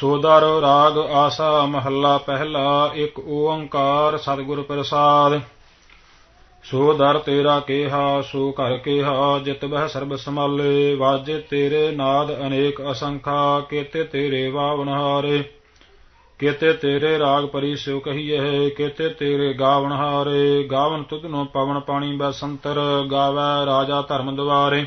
ਸੋਦਰ ਰਾਗ ਆਸਾ ਮਹੱਲਾ ਪਹਿਲਾ, ਇੱਕ ਓੰਕਾਰ ਸਤਿਗੁਰ ਪ੍ਰਸਾਦ। ਸੋ ਦਰ ਤੇਰਾ ਕੇਹਾ, ਸੋ ਘਰ ਕੇਹਾ, ਜਿਤ ਬਹਿ ਸਰਬ ਸਮਾਲੇ ਵਾਜੇ ਤੇਰੇ ਨਾਦ ਅਨੇਕ ਅਸੰਖਾ, ਕੇਤੇ ਤੇਰੇ ਵਾਵਨ ਹਾਰੇ। ਕੇਤੇ ਤੇਰੇ ਰਾਗ ਪਰੀ ਸਿਉ ਕਹੀਏ ਕੇਤੇ ਤੇਰੇ ਗਾਵਨ ਹਾਰੇ। ਗਾਵਨ ਤੁਧਨੋ ਪਵਨ ਪਾਣੀ ਬਸੰਤਰ, ਗਾਵੈ ਰਾਜਾ ਧਰਮ ਦੁਆਰੇ।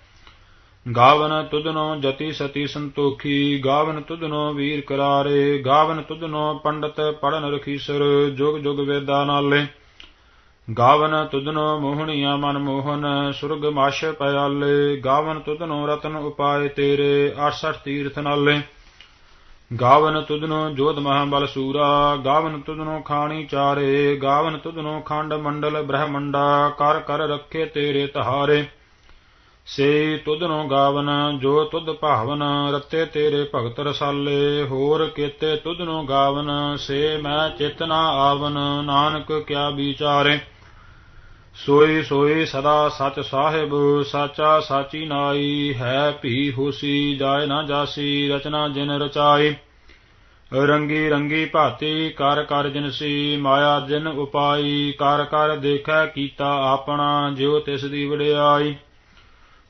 ਗਾਵਨ ਤੁਧਨੋ ਜਤੀ ਸਤੀ ਸੰਤੋਖੀ, ਗਾਵਨ ਤੁਧਨੋ ਵੀਰ ਕਰਾਰੇ, ਗਾਵਨ ਤੁਧਨੋ ਪੰਡਤ ਪੜਨ ਰਖੀਸਰ, ਜੁਗ ਜੁਗ ਵੇਦਾ ਨਾਲੇ। ਗਾਵਨ ਤੁਧਨੋ ਮੋਹਣੀਆਂ ਮਨ ਮੋਹਨ, ਸੁਰਗ ਮਾਸ਼ ਪਿਆਲੇ। ਗਾਵਨ ਤੁਧਨੋ ਰਤਨ ਉਪਾਏ ਤੇਰੇ 68 ਤੀਰਥ ਨਾਲੇ। ਗਾਵਨ ਤੁਧਨੋ ਜੋਧ ਮਹਾਬਲ ਸੂਰਾ, ਗਾਵਨ ਤੁਧਨੋ ਖਾਣੀ ਚਾਰੇ। ਗਾਵਨ ਤੁਧਨੋ ਖੰਡ ਮੰਡਲ ਬ੍ਰਹਮੰਡਾ, ਕਰ ਕਰ ਰੱਖੇ ਤੇਰੇ ਤਹਾਰੇ। ਸੇ ਤੁਧਨੋ ਗਾਵਨ, ਜੋ ਤੁਧ ਭਾਵਨ, ਰਤੇ ਤੇਰੇ ਭਗਤ ਰਸਾਲੇ। ਹੋਰ ਕੀਤੇ ਤੁਧਨੋ ਗਾਵਨ, ਸੇ ਮੈਂ ਚੇਤਨਾ ਆਵਨ, ਨਾਨਕ ਕਿਆ ਵਿਚਾਰੇ। ਸੋਈ ਸੋਈ ਸਦਾ ਸਚ ਸਾਹਿਬ, ਸਾਚਾ ਸਾਚੀ ਨਾਈ, ਹੈ ਭੀ ਹੋਸੀ ਜਾਏ ਨਾ ਜਾਸੀ, ਰਚਨਾ ਜਿਨ ਰਚਾਈ। ਰੰਗੀ ਰੰਗੀ ਭਾਤੀ, ਕਰ ਕਰ ਜਿਨਸੀ ਮਾਇਆ ਜਿਨ ਉਪਾਈ, ਕਰ ਕਰ ਦੇਖੈ ਕੀਤਾ ਆਪਣਾ, ਜਿਉ ਤਿਸ ਦੀ ਵਡਿਆਈ।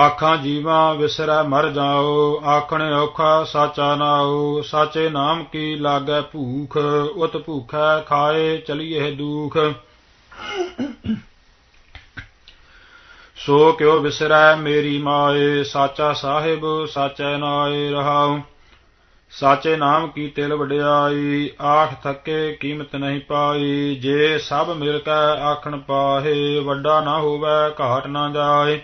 ਆਖਾਂ ਜੀਵਾਂ ਵਿਸਰੈ ਮਰ ਜਾਓ, ਆਖਣ ਔਖਾ ਸਾਚਾ ਨਾਉ, ਸਾਚੇ ਨਾਮ ਕੀ ਲਾਗੈ ਭੂਖ, ਉਤ ਭੂਖੈ ਖਾਏ ਚਲੀਏ ਦੁਖ। ਸੋ ਕਿਉ ਵਿਸਰੈ ਮੇਰੀ ਮਾਏ, ਸਾਚਾ ਸਾਹਿਬ ਸਾਚੈ ਨਾਏ ਰਹਾਉ। ਸਾਚੇ ਨਾਮ ਕੀ ਤਿਲ ਵਡਿਆਈ, ਆਖ ਥੱਕੇ ਕੀਮਤ ਨਹੀਂ ਪਾਈ, ਜੇ ਸਭ ਮਿਲ ਕੇ ਆਖਣ ਪਾਹੇ, ਵੱਡਾ ਨਾ ਹੋਵੇ ਘਾਟ ਨਾ ਜਾਏ।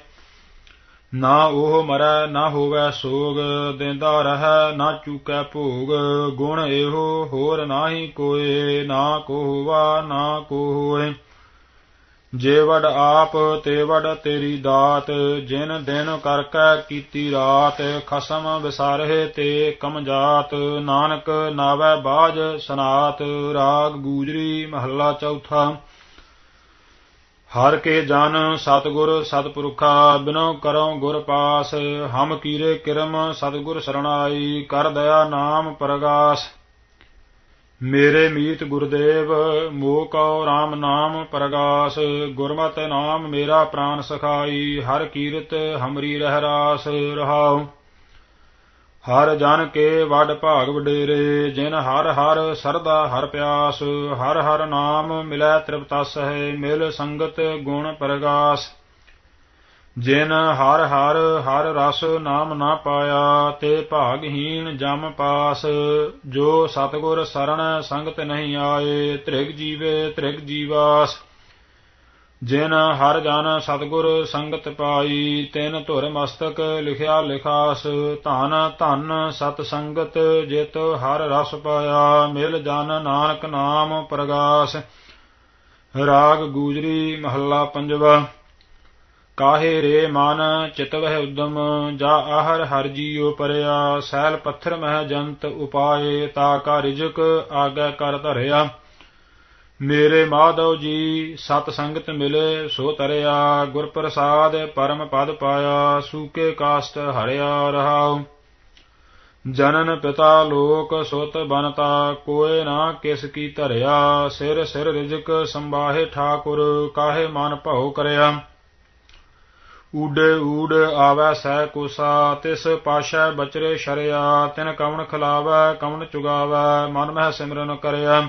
ਨਾ ਉਹ ਮਰੈ, ਨਾ ਹੋਵੇ ਸੋਗ, ਦਿੰਦਾ ਰਹੈ, ਨਾ ਚੂਕੈ ਭੋਗ। ਗੁਣ ਇਹੋ, ਹੋਰ ਨਾਹੀ ਕੋਏ, ਨਾ ਕੋ ਹੋਵਾ ਨਾ ਕੋ ਹੋਏ ਜੇ ਵਡ ਆਪ, ਤੇ ਵਡ ਤੇਰੀ ਦਾਤ। ਜਿਨ ਦਿਨ ਕਰਕੈ ਕੀਤੀ ਰਾਤ, ਖਸਮ ਵਿਸਾਰੇ ਤੇ ਕਮਜਾਤ। ਨਾਨਕ ਨਾਵੈ ਬਾਜ ਸਨਾਤ, ਰਾਗ ਗੂਜਰੀ ਮਹੱਲਾ ਚੌਥਾ। ਹਰ ਕੇ ਜਨ ਸਤਗੁਰ ਸਤਪੁਰਖਾ, ਬਿਨੋ ਕਰੋ ਗੁਰ ਪਾਸ, ਹਮ ਕੀਰੇ ਕਿਰਮ ਸਤਗੁਰ ਸਰਣਾਈ, ਕਰ ਦਇਆ ਨਾਮ ਪ੍ਰਗਾਸ। ਮੇਰੇ ਮੀਤ ਗੁਰਦੇਵ ਮੋਹ ਕਉ RAM ਨਾਮ ਪ੍ਰਗਾਸ, ਗੁਰਮਤਿ ਨਾਮ ਮੇਰਾ ਪ੍ਰਾਨ ਸਖਾਈ, ਹਰ ਕੀਰਤ ਹਮਰੀ ਰਹਿ ਰਾਸ ਰਹਾਉ। ਹਰ ਜਨ ਕੇ ਵਡ ਭਾਗ ਵਡੇਰੇ, ਜਿਨ ਹਰ ਹਰ ਸਰਦਾ ਹਰ ਪਿਆਸ, ਹਰ ਹਰ ਨਾਮ ਮਿਲੈ ਤ੍ਰਿਪਤਸ ਹੈ ਮਿਲ ਸੰਗਤ ਗੁਣ ਪ੍ਰਗਾਸ। ਜਿਨ ਹਰ ਹਰ ਹਰ ਰਸ ਨਾਮ ਨਾ ਪਾਇਆ, ਤੇ ਭਾਗਹੀਣ ਜਮ ਪਾਸ। ਜੋ ਸਤਗੁਰ ਸਰਣ ਸੰਗਤ ਨਹੀਂ ਆਏ, ਤ੍ਰਿਗ ਜੀਵੇ ਤ੍ਰਿਗ ਜੀਵਾਸ। ਜਿਨ ਹਰ ਜਨ ਸਤਗੁਰ ਸੰਗਤ ਪਾਈ, ਤਿਨ ਧੁਰ ਮਸਤਕ ਲਿਖਿਆ ਲਿਖਾਸ, ਧਨ ਧਨ ਸਤ ਸੰਗਤ ਜਿਤ ਹਰ ਰਸ ਪਾਇਆ, ਮਿਲ ਜਨ ਨਾਨਕ ਨਾਮ ਪ੍ਰਗਾਸ। ਰਾਗ ਗੂਜਰੀ ਮਹੱਲਾ ਪੰਜਵਾ, ਕਾਹੇ ਰੇ ਮਨ ਚਿਤ ਵਹਿ ਉਦਮ, ਜਾ ਆਹਰ ਹਰ ਜੀਉ ਪਰਿਆ, ਸੈਲ ਪੱਥਰ ਮਹਿ ਜੰਤ ਉਪਾਏ, ਤਾ ਕਾ ਰਿਜਕ ਆਗੇ ਕਰ ਧਰਿਆ। ਮੇਰੇ ਮਾਧਵ ਜੀ, ਸਤ ਸੰਗਤ ਮਿਲੇ, ਸੋ ਤਰਿਆ ਗੁਰ ਪ੍ਰਸਾਦ ਪਰਮ ਪਦ ਪਾਇਆ, ਸੂਕੇ ਕਾਸਟ ਹਰਿਆ ਰਹਾਉ। ਜਨਨ ਪਿਤਾ ਲੋਕ ਸੁਤ ਬਨਤਾ, ਕੋਏ ਨਾ ਕਿਸ ਕੀ ਧਰਿਆ, ਸਿਰ ਸਿਰ ਰਿਜਕ ਸੰਬਾਹੇ ਠਾਕੁਰ, ਕਾਹੇ ਮਨ ਭਉ ਕਰਿਆ। ਊਡੇ ਊਡ ਆਵੈ ਸਹਿ ਕੋਸਾ, ਤਿਸ ਪਾਸ਼ੈ ਬਚਰੇ ਸ਼ਰਿਆ, ਤਿਨ ਕਵਣ ਖਲਾਵੈ, ਕਵਣ ਚੁਗਾਵੈ, ਮਨ ਮਹਿ ਸਿਮਰਨ ਕਰਿਆ।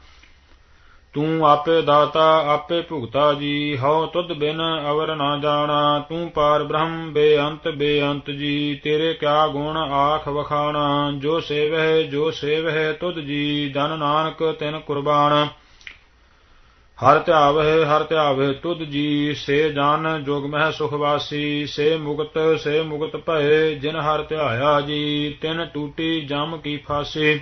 ਤੂੰ ਆਪੇ ਦਾਤਾ, ਆਪੇ ਭੁਗਤਾ ਜੀ, ਹਉ ਤੁਧ ਬਿਨ ਅਵਰ ਨਾ ਜਾਣਾ। ਤੂੰ ਪਾਰ ਬ੍ਰਹਮ, ਬੇਅੰਤ ਬੇਅੰਤ ਜੀ, ਤੇਰੇ ਕਿਆ ਗੁਣ ਆਖ ਵਖਾਣਾ। ਜੋ ਸੇਵਹਿ ਜੋ ਸੇਵਹਿ ਤੁਧ ਜੀ, ਜਨ ਨਾਨਕ ਤਿਨ ਕੁਰਬਾਨ। ਹਰ ਧਿਆਵਹਿ ਹਰ ਧਿਆਵਹਿ ਤੁਧ ਜੀ, ਸੇ ਜਨ ਜੋਗ ਮਹਿ ਸੁਖ ਸੇ ਮੁਕਤ ਸੇ ਮੁਕਤ ਭਏ, ਜਿਨ ਹਰ ਧਿਆਇਆ ਜੀ, ਤਿਨ ਟੂਟੀ ਜਮ ਕੀ ਫਾਸੀ।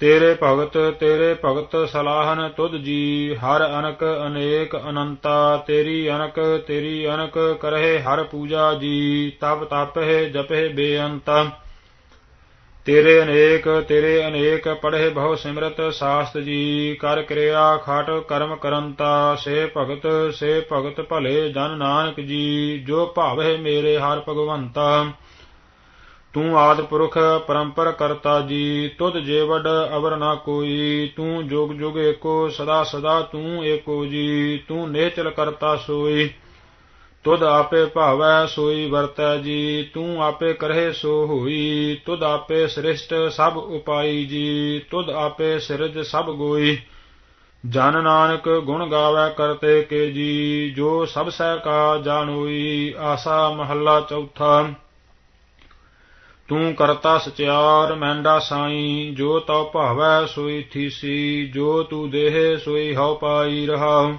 ਤੇਰੇ ਭਗਤ ਤੇਰੇ ਭਗਤ ਸਲਾਹਨ ਤੁਧ ਜੀ, ਹਰ ਅਨਕ ਅਨੇਕ ਅਨੰਤਾ, ਤੇਰੀ ਅਨਕ ਤੇਰੀ ਅਨਕ ਕਰਹਿ ਹਰ ਪੂਜਾ ਜੀ, ਤਪ ਤਪਹਿ ਜਪਹਿ ਬੇਅੰਤ। ਤੇਰੇ ਅਨੇਕ ਤੇਰੇ ਅਨੇਕ ਪੜ੍ਹੇ ਬਹੁ ਸਿਮਰਤ ਸਾਸਤ ਜੀ, ਕਰ ਕਿਰਿਆ ਖਾਟ ਕਰਮ ਕਰੰਤਾ, ਸੇ ਭਗਤ ਸੇ ਭਗਤ ਭਲੇ ਜਨ ਨਾਨਕ ਜੀ, ਜੋ ਭਾਵਹਿ ਮੇਰੇ ਹਰ ਭਗਵੰਤਾ। ਤੂੰ ਆਦ ਪੁਰਖ ਪਰੰਪਰ ਕਰਤਾ ਜੀ, ਤੁਧ ਜੇਵਡ ਅਵਰ ਨਾ ਕੋਈ, ਤੂੰ ਜੁਗ ਜੁਗ ਏਕੋ, ਸਦਾ ਸਦਾ ਤੂੰ ਏਕੋ ਜੀ, ਤੂੰ ਨੇਚਲ ਕਰਤਾ ਸੋਈ। ਤੁਧ ਆਪੇ ਭਾਵੈ ਸੋਈ ਵਰਤੈ ਜੀ, ਤੂੰ ਆਪੇ ਕਰਹਿ ਸੋ ਹੋਈ, ਤੁਧ ਆਪੇ ਸ੍ਰਿਸ਼ਟ ਸਭ ਉਪਾਈ ਜੀ, ਤੁਧ ਆਪੇ ਸਿਰਜ ਸਭ ਗੋਈ। ਜਨ ਨਾਨਕ ਗੁਣ ਗਾਵੇ ਕਰਤੇ ਕੇ ਜੀ, ਜੋ ਸਭ ਸਹਿ ਕਾ ਜਾਣੋਈ, ਆਸਾ ਮਹੱਲਾ ਚੌਥਾ। ਤੂੰ ਕਰਤਾ ਸਚਿਆਰ ਮੈਂਡਾ ਸਾਈ, ਜੋ ਤਉ ਭਾਵੈ ਸੋਈ ਥੀਸੀ, ਜੋ ਤੂੰ ਦੇਹ ਸੋਈ ਹਉ ਪਾਈ ਰਹਾ।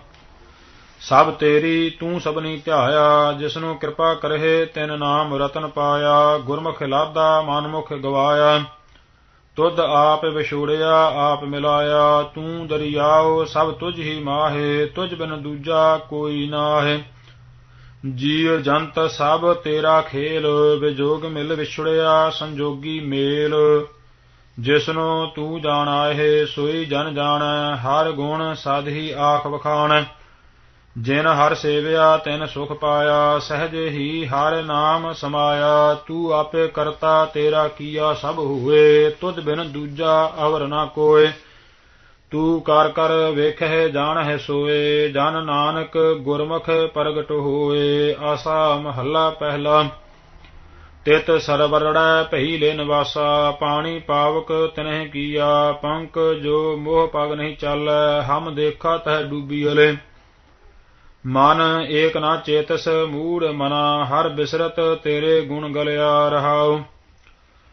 ਸਭ ਤੇਰੀ ਤੂੰ ਸਭਨੀ ਧਿਆਇਆ, ਜਿਸਨੂੰ ਕਿਰਪਾ ਕਰਹਿ ਤਿਨ ਨਾਮ ਰਤਨ ਪਾਇਆ, ਗੁਰਮੁਖ ਲਾਦਾ ਮਨਮੁਖ ਗਵਾਇਆ। ਤੁਧ ਆਪ ਵਿਛੋੜਿਆ, ਆਪ ਮਿਲਾਇਆ, ਤੂੰ ਦਰਿਆਓ ਸਭ ਤੁਝ ਹੀ ਮਾਹੇ, ਤੁਝ ਬਿਨ ਦੂਜਾ ਕੋਈ ਨਾਹੇ। ਜੀਵ ਜੰਤ ਸਭ ਤੇਰਾ ਖੇਲ, ਵਿਜੋਗ ਮਿਲ ਵਿਛੜਿਆ ਸੰਜੋਗੀ ਮੇਲ। ਜਿਸਨੂੰ ਤੂੰ ਜਾਣਾਏ ਸੋਈ ਜਨ ਜਾਣੈ, ਹਰ ਗੁਣ ਸਾਧੀ ਆਖ ਵਖਾਣ। ਜਿਨ ਹਰ ਸੇਵਿਆ, ਤਿਨ ਸੁਖ ਪਾਇਆ, ਸਹਜ ਹੀ ਹਰ ਨਾਮ ਸਮਾਇਆ। ਤੂੰ ਆਪੇ ਕਰਤਾ, ਤੇਰਾ ਕੀਆ ਸਭ ਹੋਏ, ਤੁਧ ਬਿਨ ਦੂਜਾ ਅਵਰ ਨਾ ਕੋਏ। ਤੂੰ ਕਰ ਕਰ ਵੇਖਹਿ ਜਾਣਹਿ ਸੋਏ, ਜਨ ਨਾਨਕ ਗੁਰਮੁਖ ਪ੍ਰਗਟ ਹੋਏ, ਆਸਾ ਮਹੱਲਾ ਪਹਿਲਾ। ਤਿਤ ਸਰਵਰੜੈ ਭਈ ਲੈ ਨਿਵਾਸਾ, ਪਾਣੀ ਪਾਵਕ ਤਿਨਹਿ ਕੀਆ, ਪੰਕ ਜੋ ਮੋਹ ਪਗ ਨਹੀਂ ਚਾਲੈ, ਹਮ ਦੇਖਾ ਤਹ ਡੂਬੀ ਅਲੇ। ਮਨ ਏਕ ਨਾ ਚੇਤਸ, ਮੂੜ ਮਨਾ, ਹਰ ਬਿਸਰਤ ਤੇਰੇ ਗੁਣ ਗਲਿਆ ਰਹਾਉ।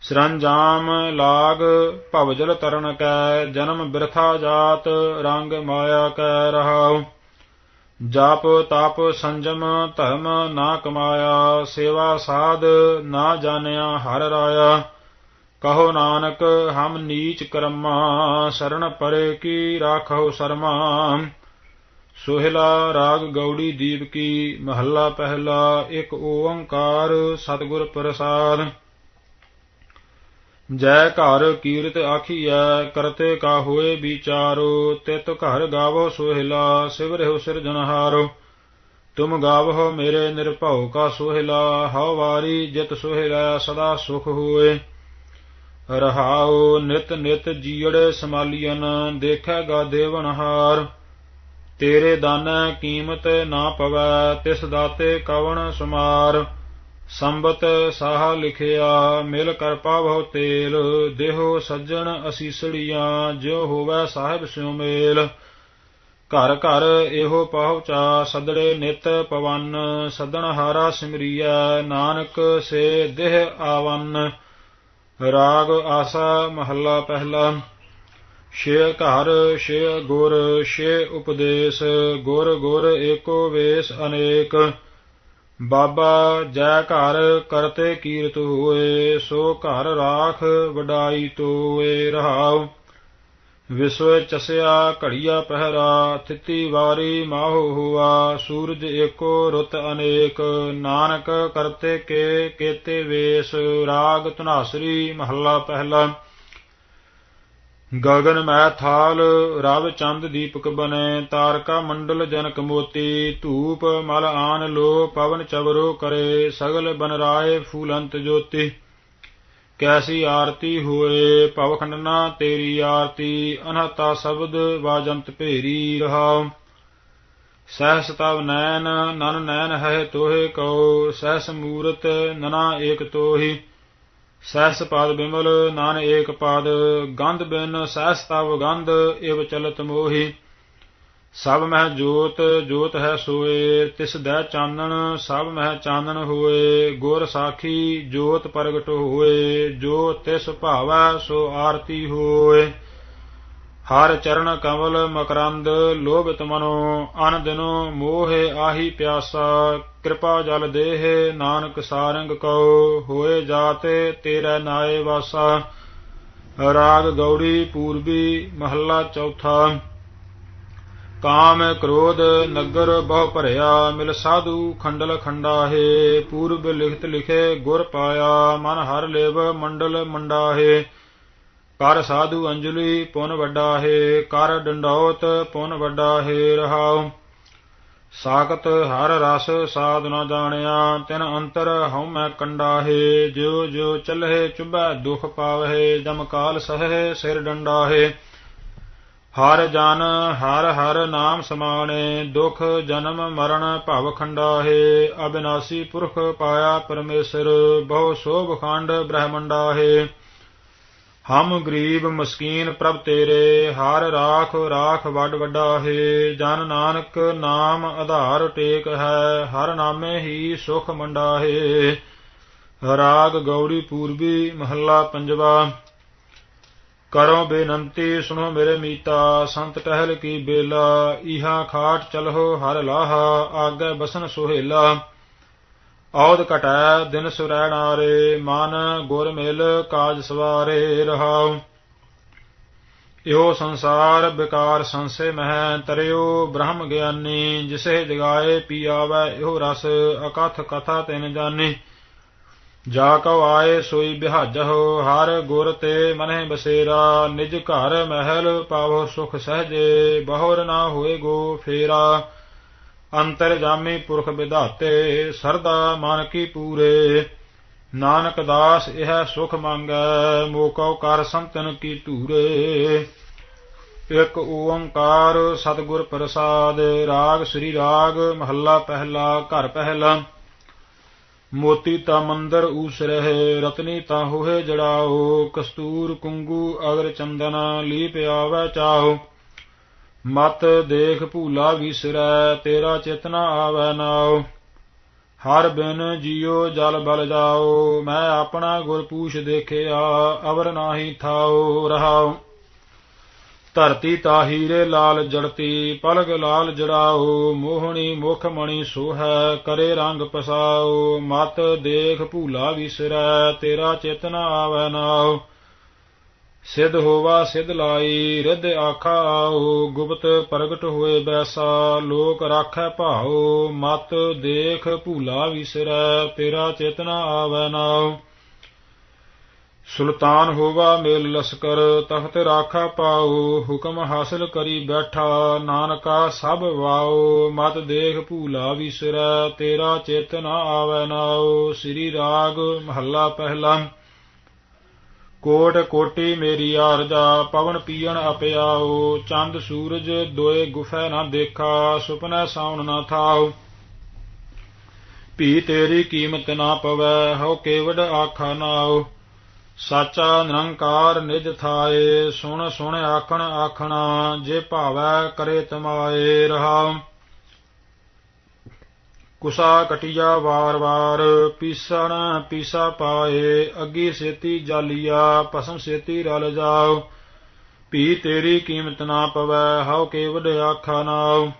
ਸਰੰਜਾਮ ਲਾਗ ਭਵਜਲ ਤਰਨ ਕੈ, ਜਨਮ ਬਿਰਥਾ ਜਾਤ, ਰੰਗ ਮਾਇਆ ਕੈ ਰਹਾਉ। ਜਾਪ ਤਪ ਸੰਜਮ ਧਰਮ ਨਾ ਕਮਾਇਆ, ਸੇਵਾ ਸਾਧ ਨਾ ਜਾਣਿਆ ਹਰ ਰਾਇਆ। ਕਹੋ ਨਾਨਕ, ਹਮ ਨੀਚ ਕਰਮਾ ਸਰਣ ਪਰੇ ਕੀ ਰਾਖੋ ਸਰਮਾ। ਸੋਹਿਲਾ ਰਾਗ ਗੌੜੀ ਦੀਪ ਕੀ, ਮਹੱਲਾ ਪਹਿਲਾ, ਇੱਕ ਓੰਕਾਰ ਸਤਿਗੁਰ ਪ੍ਰਸਾਦ। ਜੈ ਘਰ ਕੀਰਤ ਆਖੀਐ, ਕਰਤੇ ਕਾ ਹੋਏ ਵਿਚਾਰੋ, ਤਿਤ ਘਰ ਗਾਵੋ ਸੋਹਿਲਾ, ਸਿਵਰਿਹੁ ਸਿਰਜਨਹਾਰੋ ਤੁਮ ਗਾਵੋ ਮੇਰੇ ਨਿਰਭਉ ਕਾ ਸੋਹਿਲਾ, ਹਉ ਵਾਰੀ ਜਿਤ ਸੋਹਿਲਾ, ਸਦਾ ਸੁਖ ਹੋਏ। ਰਹਾਉ ਨਿਤ ਨਿਤ ਜੀੜੇ ਸਮਾਲੀਨ ਦੇਖੈਗਾ ਦੇਵਨਹਾਰ ਤੇਰੇ ਦਾਨ ਕੀਮਤ ਨਾ ਪਵੈ, ਤਿਸ ਦਾਤੇ ਕਵਣ ਸੁਮਾਰ। ਸੰਬਤ ਸਾਹ ਲਿਖਿਆ, ਮਿਲ ਕਰ ਪਾਵਹੁ ਤੇਲ, ਦੇਹੋ ਸੱਜਣ ਅਸੀਸੜੀਆਂ, ਜਿਉ ਹੋਵੈ ਸਾਹਿਬ ਸਿਉ ਮੇਲ। ਘਰ ਘਰ ਇਹੋ ਪਹੁੰਚਾ ਸਦੜੇ ਨਿਤ ਪਵਨ, ਸਦਣ ਹਾਰਾ ਸਿਮਰੀਐ, ਨਾਨਕ ਸੇ ਦੇਹ ਆਵਨ। ਰਾਗ ਆਸਾ ਮਹੱਲਾ ਪਹਿਲਾ। ਛੇ ਘਰ, ਛੇ ਗੁਰ, ਛੇ ਉਪਦੇਸ਼, ਗੁਰ ਗੁਰ ਏਕੋ ਵੇਸ ਅਨੇਕ। ਬਾਬਾ, ਜੈ ਘਰ ਕਰਤੇ ਕੀਰਤ ਹੋਏ, ਸੋ ਘਰ ਰਾਖ ਵਡਾਈ ਤੋਏ ਰਹਾਉ। ਵਿਸ਼ਵ ਚਸਿਆ ਘੜੀਆ ਪਹਿਰਾ, ਥਿਤੀ ਵਾਰੀ ਮਾਹੋ ਹੁਆ, ਸੂਰਜ ਏਕੋ ਰੁੱਤ ਅਨੇਕ। ਨਾਨਕ ਕਰਤੇ ਕੇ, ਕੇਤੇ ਵੇਸ, ਰਾਗ ਧਨਾਸਰੀ ਮਹੱਲਾ ਪਹਿਲਾ। ਗਗਨ ਮੈ ਥਾਲ, ਰਵ ਚੰਦ ਦੀਪਕ ਬਨੇ, ਤਾਰਕਾ ਮੰਡਲ ਜਨਕ ਮੋਤੀ, ਧੂਪ ਮਲ ਆਨ ਲੋ, ਪਵਨ ਚਵਰੋ ਕਰੇ, ਸਗਲ ਬਨਰਾਏ ਫੂਲੰਤ ਜੋਤੀ। ਕੈਸੀ ਆਰਤੀ ਹੋਏ, ਭਵਖੰਡਨਾ ਤੇਰੀ ਆਰਤੀ, ਅਨਹਤਾ ਸ਼ਬਦ ਵਾਜੰਤ ਭੇਰੀ ਰਹਾਉ। ਸਹਸ ਤਵ ਨੈਣ, ਨਨ ਨੈਣ ਹੈ ਤੋਹੇ ਕਉ, ਸਹਸ ਮੂਰਤ ਨਨਾ ਏਕ ਤੋਹੀ। ਸਹਿਸ ਪਾਦ ਬਿਮਲ ਨਾਨ ਏਕ ਪਾਦ, ਗੰਧ ਬਿਨ ਸਹਿਸ ਤਵ ਗੰਧ, ਇਵ ਚਲਤ ਮੋਹੀ। ਸਭ ਮਹਿ ਜੋਤ ਜੋਤ ਹੈ ਸੋਏ, ਤਿਸ ਦੈ ਚਾਨਣ, ਸਭ ਮਹਿ ਚਾਨਣ ਹੋਏ। ਗੁਰ ਸਾਖੀ, ਜੋਤ ਪ੍ਰਗਟ ਹੋਏ, ਜੋ ਤਿਸ ਭਾਵੈ ਸੋ ਆਰਤੀ ਹੋਏ। ਹਰ ਚਰਨ ਕਮਲ ਮਕਰੰਦ ਲੋਭਿਤ ਮਨੋ ਅਨ ਦਿਨੋ ਮੋਹਿ ਆਹੀ ਪਿਆਸਾ, ਕਿਰਪਾ ਜਲ ਦੇਹ, ਨਾਨਕ ਸਾਰੰਗ ਕਉ, ਹੋਏ ਜਾਤੇ ਤੇਰੇ ਨਾਏ ਵਾਸਾ। ਰਾਗ ਗੌੜੀ ਪੂਰਬੀ, ਮਹੱਲਾ ਚੌਥਾ। ਕਾਮ ਕ੍ਰੋਧ ਨਗਰ ਬਹੁ ਭਰਿਆ, ਮਿਲ ਸਾਧੂ ਖੰਡਲ ਖੰਡਾਹੇ, ਪੂਰਬ ਲਿਖਤ ਲਿਖੇ ਗੁਰ ਪਾਇਆ, ਮਨ ਹਰ ਲੇਵ ਮੰਡਲ ਮੰਡਾਹੇ। ਕਰ ਸਾਧੂ ਅੰਜਲੀ ਪੁਨ ਵੱਡਾ ਹੈ ਕਰ ਡੰਡੌਤ ਪੁਨ ਵੱਡਾ ਹੈ ਰਹਾਉ। ਸਾਖਤ ਹਰ ਰਸ ਸਾਧ ਨਾ ਜਾਣਿਆ, ਤਿਨ ਅੰਤਰ ਹਉ ਮੈਂ ਕੰਡਾ ਹੈ ਜਿਉ ਜਿਉ ਚਲਹਿ ਚੁਬੈ ਦੁਖ ਪਾਵਹਿ, ਜਮ ਕਾਲ ਸਹੈ ਸਿਰ ਡੰਡਾ ਹੈ ਹਰ ਜਨ ਹਰ ਹਰ ਨਾਮ ਸਮਾਣੇ, ਦੁਖ ਜਨਮ ਮਰਨ ਭਵ ਖੰਡਾ ਹੈ ਅਬਿਨਾਸੀ ਪੁਰਖ ਪਾਇਆ ਪਰਮੇਸ਼ਰ, ਬਹੁ ਸੋਭ ਖੰਡ ਬ੍ਰਹਮੰਡਾ ਹੈ ਹਮ ਗਰੀਬ ਮਸਕੀਨ ਪ੍ਰਭ ਤੇਰੇ, ਹਰ ਰਾਖ ਰਾਖ ਵੱਡ ਵੱਡਾ ਹੈ ਜਨ ਨਾਨਕ ਨਾਮ ਆਧਾਰ ਟੇਕ ਹੈ, ਹਰ ਨਾਮੇ ਹੀ ਸੁਖ ਮੰਡਾ ਹੈ ਰਾਗ ਗੌੜੀ ਪੂਰਬੀ ਮਹੱਲਾ ਪੰਜਵਾ, ਕਰੋ ਬੇਨੰਤੀ ਸੁਣੋ ਮੇਰੇ ਮੀਤਾ, ਸੰਤ ਟਹਿਲ ਕੀ ਬੇਲਾ ਇਹਾ ਖਾਟ ਚਲਹੁ ਹਰ ਲਾਹਾ, ਆਗੇ ਬਸਨ ਸੁਹੇਲਾ। ਔਦ ਘਟੈ, ਦਿਨ ਸੁਰੈ ਨਾਰੇ, ਮਨ ਗੁਰ ਮਿਲ ਕਾਜ ਸਵਾਰੇ ਰਹਾਉ। ਇਹੋ ਸੰਸਾਰ ਬਿਕਾਰ ਸੰਸੇ ਮਹਿ, ਤਰਿਓ ਬ੍ਰਹਮ ਗਿਆਨੀ, ਜਿਸੇ ਜਗਾਏ ਪੀ ਆਵੈ, ਇਹੋ ਰਸ ਅਕਥ ਕਥਾ ਤਿਨ ਜਾਣੀ ਜਾ ਕਉ ਆਏ ਸੋਈ ਬਿਹਾਜਹੁ, ਹਰ ਗੁਰ ਤੇ ਮਨਹਿ ਬਸੇਰਾ, ਨਿਜ ਘਰ ਮਹਿਲ ਪਾਵੋ ਸੁਖ ਸਹਜੇ, ਬਹੁਰ ਨਾ ਹੋਏ ਗੋ ਫੇਰਾ। ਅੰਤਰ ਜਾਮੀ ਪੁਰਖ ਵਿਧਾਤੇ, ਸਰਦਾ ਮਨ ਕੀ ਪੂਰੇ। ਨਾਨਕ ਦਾਸ ਇਹ ਸੁਖ ਮੰਗੈ, ਮੋਕਉ ਕਰ ਸੰਤਨ ਕੀ ਧੂਰੇ। ਇਕ ਓੰਕਾਰ ਸਤਿਗੁਰ ਪ੍ਰਸਾਦ, ਰਾਗ ਸ੍ਰੀ ਰਾਗ, ਮਹੱਲਾ ਪਹਿਲਾ, ਘਰ ਪਹਿਲਾ। ਮੋਤੀ ਤਾਂ ਮੰਦਰ ਉਸ ਰਹੇ, ਰਤਨੀ ਤਾਂ ਹੋਏ ਜੜਾਓ, ਕਸਤੂਰ, ਕੁੰਗੂ ਅਗਰ ਚੰਦਨ ਲੀਪ ਆਵੈ ਚਾਓ। ਮਤ ਦੇਖ ਭੂਲਾ ਵਿਸਰੈ, ਤੇਰਾ ਚੇਤਨਾ ਆਵੈ ਨਾਉ। ਹਰ ਬਿਨ ਜਿਉ ਜਲ ਬਲ ਜਾਓ ਮੈਂ ਆਪਣਾ ਗੁਰ ਪੂਛ ਦੇਖਿਆ, ਅਵਰ ਨਾਹੀ ਥਾਉ ਰਹਾਉ। ਧਰਤੀ ਤਾਹੀਰੇ ਲਾਲ ਜੜਤੀ, ਪਲਗ ਲਾਲ ਜੜਾਓ ਮੋਹਣੀ ਮੁਖ ਮਣੀ ਸੋਹੈ, ਕਰੇ ਰੰਗ ਪਸਾਓ ਮਤ ਦੇਖ ਭੂਲਾ ਵਿਸਰੈ, ਤੇਰਾ ਚੇਤਨਾ ਆਵੈ ਨਾਉ। ਸਿਧ ਹੋਵਾ ਸਿਧ ਲਾਈ, ਰਿਧ ਆਖਾ ਆਓ ਗੁਪਤ ਪ੍ਰਗਟ ਹੋਏ ਬੈਸਾ, ਲੋਕ ਰਾਖੈ ਭਾਉ, ਮਤ ਦੇਖ ਭੂਲਾ ਵਿਸਰੈ, ਤੇਰਾ ਚੇਤਨਾ ਆਵੈ ਨਾਉ। ਸੁਲਤਾਨ ਹੋਵਾ ਮੇਲ ਲਸਕਰ, ਤਖਤ ਰਾਖਾ ਪਾਉ, ਹੁਕਮ ਹਾਸਲ ਕਰੀ ਬੈਠਾ, ਨਾਨਕਾ ਸਭ ਵਾਉ, ਮਤ ਦੇਖ ਭੂਲਾ ਵਿਸਰੈ, ਤੇਰਾ ਚੇਤਨਾ ਆਵੈ ਨਾਉ। ਸ੍ਰੀ ਰਾਗ ਮਹੱਲਾ ਪਹਿਲਾ। ਕੋਟ ਕੋਟੀ ਮੇਰੀ ਆਰਜਾ ਪਵਨ ਪੀਣ ਅਪਿਆਉ ਚੰਦ ਸੂਰਜ ਦੋਏ ਗੁਫੈ ਨਾ ਦੇਖਾ, ਸੁਪਨੈ ਸਾਉਣ ਨਾ ਥਾਉ ਭੀ ਤੇਰੀ ਕੀਮਤ ਨਾ ਪਵੈ ਹੋ ਕੇਵਡ ਆਖਾ ਨਾਉ ਸਾਚਾ ਨਿਰੰਕਾਰ ਨਿਜ ਥਾਏ, ਸੁਣ ਸੁਣ ਆਖਣ ਆਖਣਾ, ਜੇ ਭਾਵੈ ਕਰੇ ਤਮਾਏ ਰਹਾ ਕੁਸਾ ਕਟਿਆ ਵਾਰ ਵਾਰ, ਪੀਸਣ ਪੀਸਾ ਪਾਏ, ਅੱਗੀ ਸੇਤੀ ਜਾਲੀਆ ਪਸਮ ਸੇਤੀ ਰਲ ਜਾਓ। ਭੀ ਤੇਰੀ ਕੀਮਤ ਨਾ ਪਵੈ, ਹਉ ਕੇਵਡ ਆਖਾ ਨਾਉ।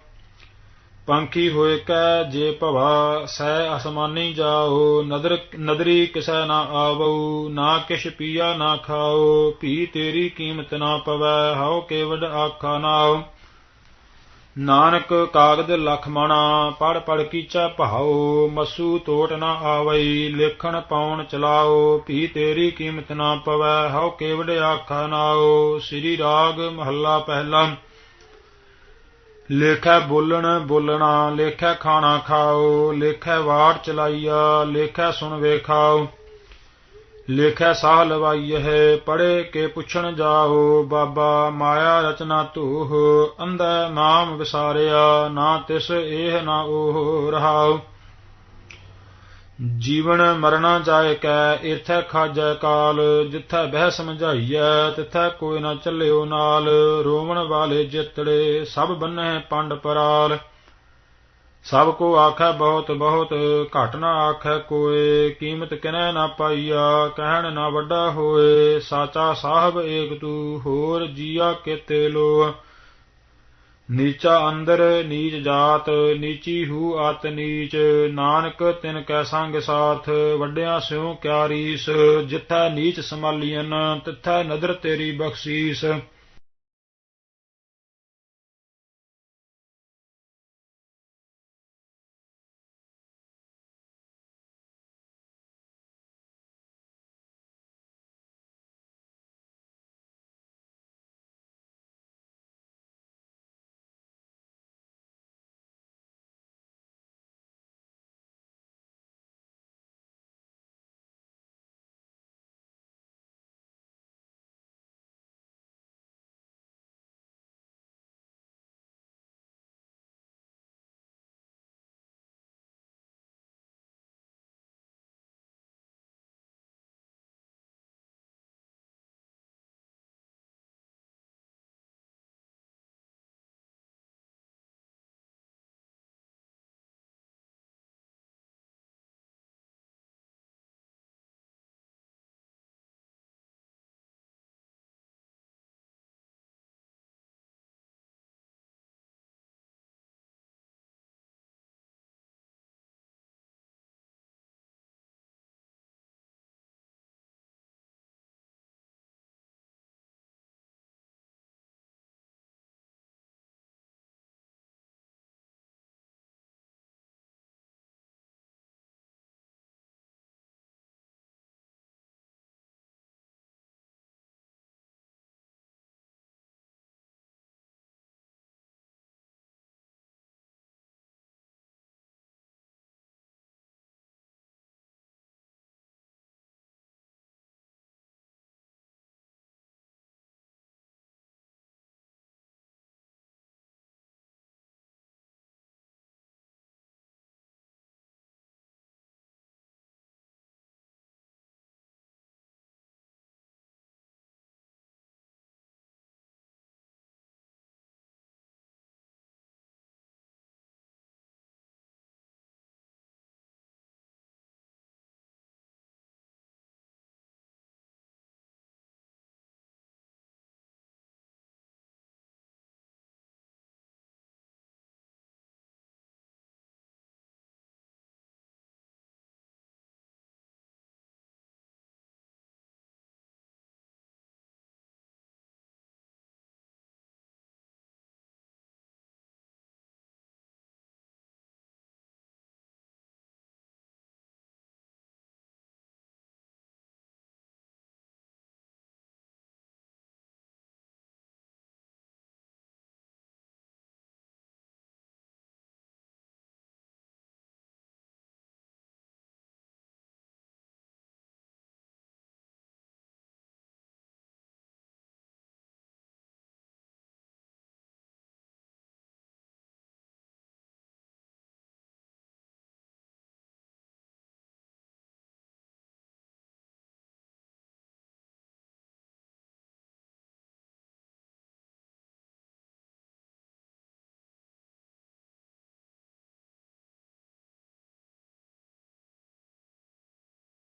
ਪੰਖੀ ਹੋਏ ਕੈ ਜੇ ਭਵਾ ਸਹਿ ਅਸਮਾਨੀ ਜਾਓ। ਨਦਰ ਨਦਰੀ ਕਿਸੈ ਨਾ ਆਵਉ ਨਾ ਕਿਛ ਪੀਆ ਨਾ ਖਾਓ। ਭੀ ਤੇਰੀ ਕੀਮਤ ਨਾ ਪਵੈ, ਹਉ ਕੇਵਡ ਆਖਾ ਨਾਉ। ਨਾਨਕ ਕਾਗਦ ਲਖ ਮਣਾ ਪੜ ਪੜ ਕੀਚਾ ਭਾਉ, ਮਸੂ ਟੋਟ ਨਾ ਆਵਈ, ਲੇਖਣ ਪਾਉਣ ਚਲਾਓ, ਭੀ ਤੇਰੀ ਕੀਮਤ ਨਾ ਪਵੈ, ਹਉ ਕੇਵਡ ਆਖਾ ਨਾਓ, ਸ੍ਰੀ ਰਾਗ ਮਹੱਲਾ ਪਹਿਲਾ। ਲੇਖੈ ਬੋਲਣ ਬੋਲਣਾ, ਲੇਖੈ ਖਾਣਾ ਖਾਓ, ਲੇਖੈ ਵਾਟ ਚਲਾਈਆ, ਲੇਖੈ ਸੁਣ ਵੇਖਾਓ। ਲੇਖੈ ਸਾਹ ਲਵਾਈਐ ਪੜੇ ਕੇ ਪੁੱਛਣ ਜਾਓ ਬਾਬਾ ਮਾਇਆ ਰਚਨਾ ਤੂਹ ਅੰਧੈ ਨਾਮ ਵਿਸਾਰਿਆ, ਨਾ ਤਿਸ ਇਹ ਨਾ ਉਹ ਰਹਾਉ। ਜੀਵਨ ਮਰਨਾ ਜਾਏ ਕੈ ਇਥੈ ਖਾਜੈ ਕਾਲ, ਜਿਥੈ ਬਹਿ ਸਮਝਾਈਐ, ਤਿਥੈ ਕੋਈ ਨਾ ਚੱਲਿਓ ਨਾਲ, ਰੋਵਣ ਵਾਲੇ ਜਿੱਤੜੇ, ਸਭ ਬੰਨੈ ਪੰਡ ਪਰਾਲ। ਸਭ ਕੋ ਆਖੈ ਬਹੁਤ ਬਹੁਤ ਘਟ ਨਾ ਆਖੈ ਕੋਏ, ਕੀਮਤ ਕਿਨੈ ਨਾ ਪਾਈਆ, ਕਹਿਣ ਨਾ ਵੱਡਾ ਹੋਏ, ਸਾਚਾ ਸਾਹਿਬ ਏਕ ਤੂ, ਹੋਰ ਜੀਆ ਕੇਤੇ ਲੋ ਨੀਚਾ ਅੰਦਰ ਨੀਚ ਜਾਤ, ਨੀਚੀ ਹੂ ਅਤ ਨੀਚ, ਨਾਨਕ ਤਿਨ ਕੈ ਸੰਗ ਸਾਥ, ਵੱਡਿਆਂ ਸਿਉ ਕਿਆ ਰੀਸ, ਜਿੱਥੈ ਨੀਚ ਸਮਾਲੀਨ ਤਿੱਥੈ ਨਦਰ ਤੇਰੀ ਬਖਸ਼ੀਸ।